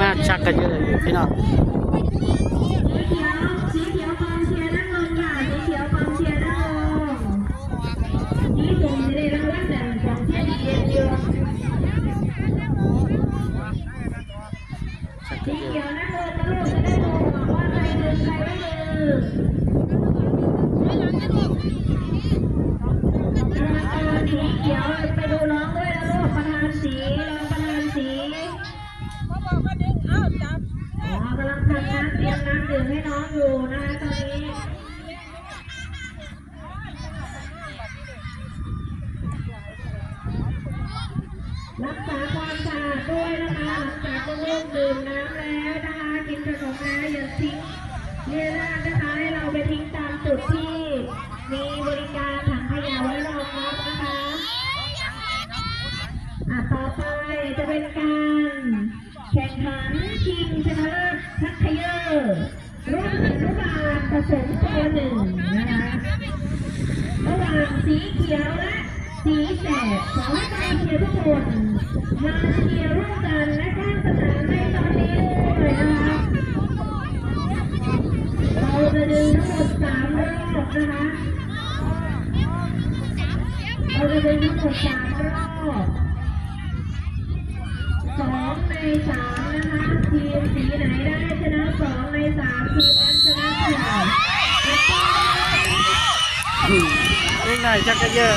มากชักกันเยอะเลยพี่น้อง น้องอยู่นะตอนนี้รักษาความสะอาดด้วยนะคะหลังจากเริ่มดื่มน้ำแล้วนะคะกินขนมแล้วอย่าทิ้งเรียราดนะคะให้เราไปทิ้งตามจุดที่มีบริการถังขยะไว้รองรับนะคะอะต่อไปจะเป็นการแข่งขันชิงชนะเลิศทักเยอร์ รุ่นอนุบาลผสมวหนึ่งนะคะระหว่างสีเขียวและสีแสดขอให้การเชียร์ทุกคนมาเชียร์ร่วมกันและข้างสนามในตอนนี้เลยนะคะเราจะดึงทั้งหมดสามรอบนะคะเราจะดึงทั้งหมดสามรอบสองในสามนะคะ ทีมสีไหนได้ชนะสองในสามคือนั้นชนะหนึ่งเล่ไงนชักจะเยอะ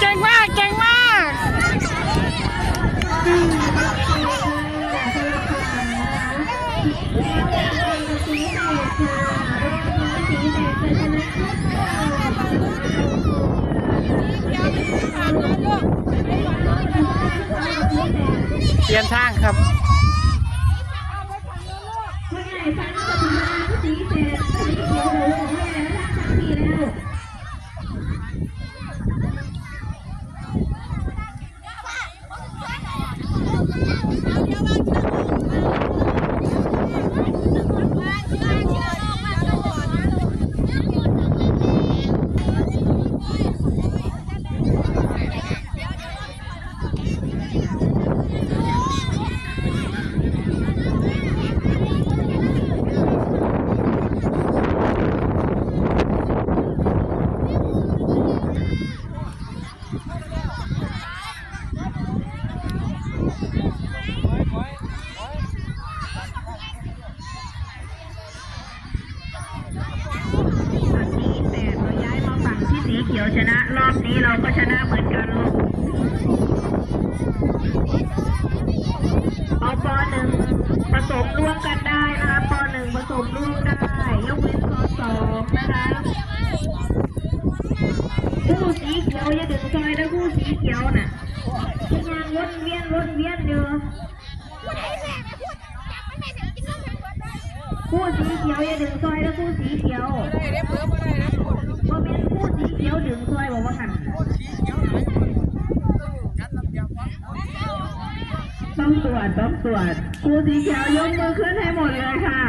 เก่งมาก เก่งมาก เปลี่ยนทางครับ สีเขียวชนะ รอบนี้เราก็ชนะเหมือนกันลูกเอาปหนึ่งผสมร่วมกันได้นะคะปหนึ่งผสมร่วมได้ยกเว้นปสองนะคะคู่สีเขียวอย่าดึงซอยนะคู่สีเขียวน่ะทุกงานวนเวียนวนเวียนอยู่คู่สีเขียวอย่าดึงซอยนะคู่สีเขียว ยวดึงซอยบอกว่าหันต้องตรวจต้องตรวจคู่สีเขียวยกมือขึ้นให้หมดเลยค่ะ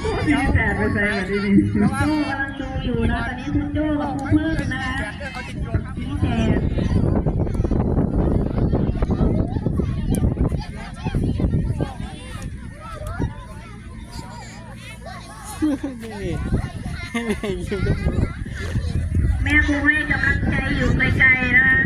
คู่สีแสบไปใส่แบบนี้คุณโจ้กำลังดูอยู่นะตอนนี้คุณโจ้กับครูพึ่งนะคะสีแสบนี่อยู่ตรงนี้ แม่ครูให้กำลังใจอยู่ไกลๆนะคะ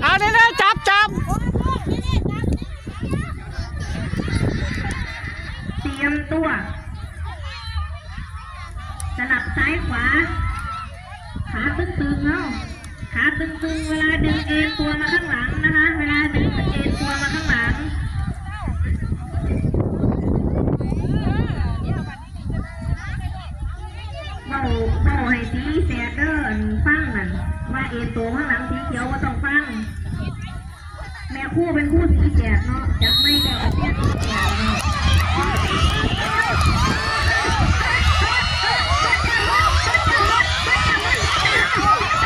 เอาเร็วๆจับจับ เตัว สลับซ้ายขวา ขาตึงๆเนาะขาตึงๆ เวลาดึงเอ็นตัวมาข้างหลังนะคะ เวลาดึงเอ็นตัวมาข้างหลังเบาเบาให้สีแสดเดอร์ฟังนั่นว่าเอ็นตัวข้างหลังสีเขียวว่าต้องฟัง แม่คู่เป็นคู่สีแสดเนาะจับไม่ได้เสียสีแสดเนาะ เ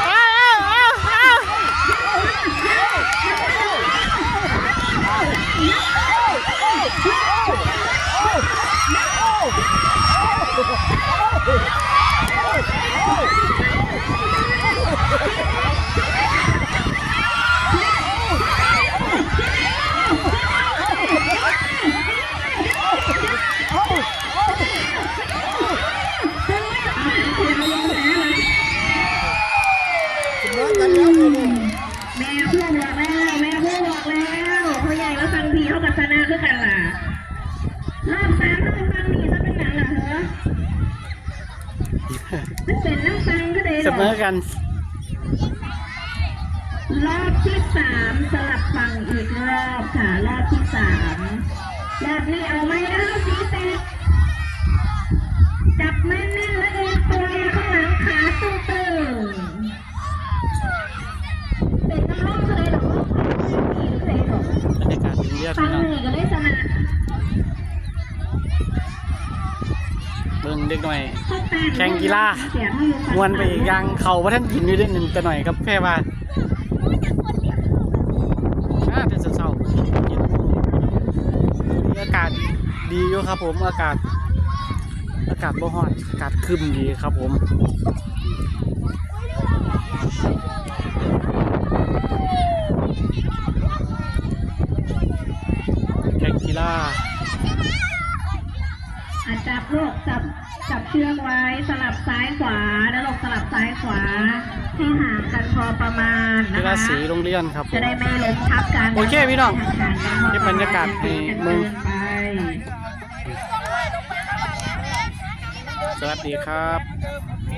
อาเอาเอาเอา แม่คู่บอกแล้วแม่คู่บอกแล้วพ่อใหญ่แล้วฟังพี่เขากับชนะคือกันล่ะรอบสามเขาฟังนี่เขาเป็นหนังล่ะเหรอมันเป็นน้ำฟังก็ได้เสมอกัน รอบที่สามสลับฟังอีกรอบค่ะ รอบที่สามรอบนี้เอาไหมนะ ยากาศดีเรียบฟังพี่น้องนี่ก็ได้ชนะเบิ่งเด็กหน่อยเข้าแป้งแข่งกีฬามวนไปอีกอย่างเขาว่าท่านกินอยู่ด้หนึ่งแต่หน่อยครับแพ่ว่าน่าจะเศร้าๆอากาศดีอยู่ครับผมอากาศ อากาศบ่ฮ้อนอากาศคึมดีครับผม แข่งกีฬาอะจับลูกจับจับเชือกไว้สลับซ้ายขวาแล้วลูกสลับซ้ายขวาให้ห่างกันพอประมาณกีนะฬาคะสีโรงเรียนครับผจะมได้ไม่ล้มทับกันโอเคพี่น้องห่างๆกันพอเก็บบรรยากาศให้มึงไปสวัสดีครับไป